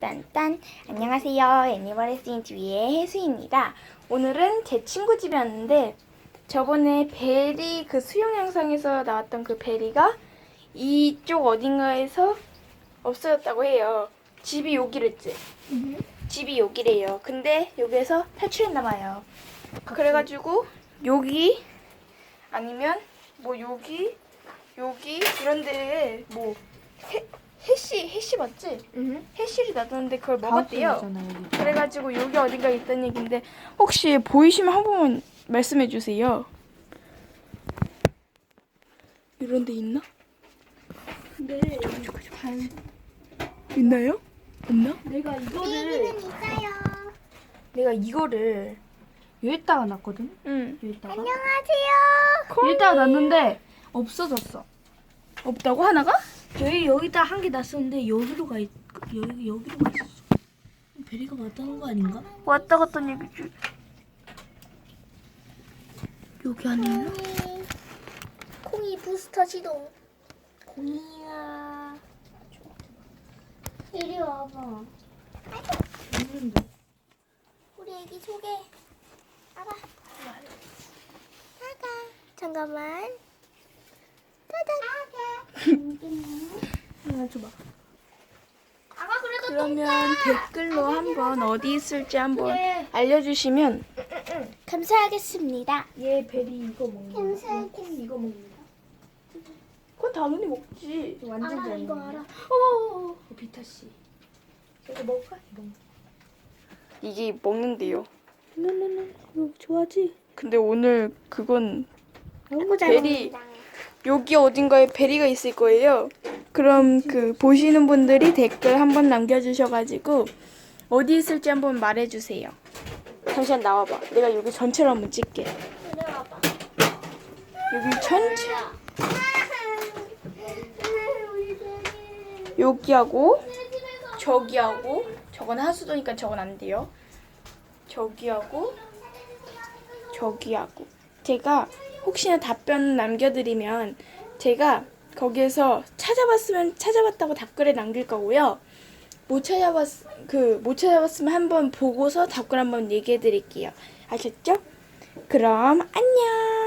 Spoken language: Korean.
딴딴. 안녕하세요. 애니멀레스인 TV의 혜수입니다. 오늘은 제 친구 집에 왔는데 저번에 베리 그 수영 영상에서 나왔던 그 베리가 이쪽 어딘가에서 없어졌다고 해요. 집이 여기랬지? 집이 여기래요. 근데 여기에서 탈출했나 봐요. 그래가지고 여기 아니면 뭐 여기 여기 이런 데에 뭐 해, 해시 해시 맞지? 해실이 놔뒀는데 그걸 먹었대요. 그래가지고 여기 어딘가 있던 얘긴데 혹시 보이시면 한 번만 말씀해 주세요. 이런 데 있나? 네. 단 있나요? 없나? 내가 이거를 있어요. 내가 이거를 여기다가 놨거든. 응 여기다가. 안녕하세요. 여기다가 놨는데 없어졌어. 없다고 하나가? 여기 여기다 한개 놨었는데 여기로 가 있, 여기 여기로 가 있었어. 베리가 맞다는 거 아닌가? 왔다 갔던 얘기지. 여기 아니에요? 콩이, 콩이 부스터 시동. 공이야. 이리 와봐. 있는데. 우리 애기 소개. 아가. 아가. 잠깐만. 하나 줘봐. 아가 그래도 그러면 댓글로 한번 어디 있을지 한번 알려주시면 감사하겠습니다. 얘 베리 이거 먹는 거. 감사하겠습니다. 콩 이거 먹는 거. 그건 당연히 먹지. 완전 알아 잘 이거 먹는 알아. 거. 어. 비타 씨. 이거 먹을까? 이거. 이게 먹는데요. 노노노. 이거 좋아하지? 근데 오늘 그건 아이고 잘 베리. 먹는다. 여기 어딘가에 베리가 있을 거예요. 그럼 그 보시는 분들이 댓글 한번 남겨주셔가지고 어디 있을지 한번 말해주세요. 잠시만 나와봐. 내가 여기 전체를 한번 찍게. 와봐. 여기 전체. 여기하고 저기하고 저건 하수도니까 저건 안 돼요. 저기하고 저기하고 제가 혹시나 답변 남겨드리면 제가 거기에서 찾아봤으면 찾아봤다고 답글에 남길 거고요. 못 찾아봤 그 못 찾아봤으면 한번 보고서 답글 한번 얘기해 드릴게요. 아셨죠? 그럼 안녕.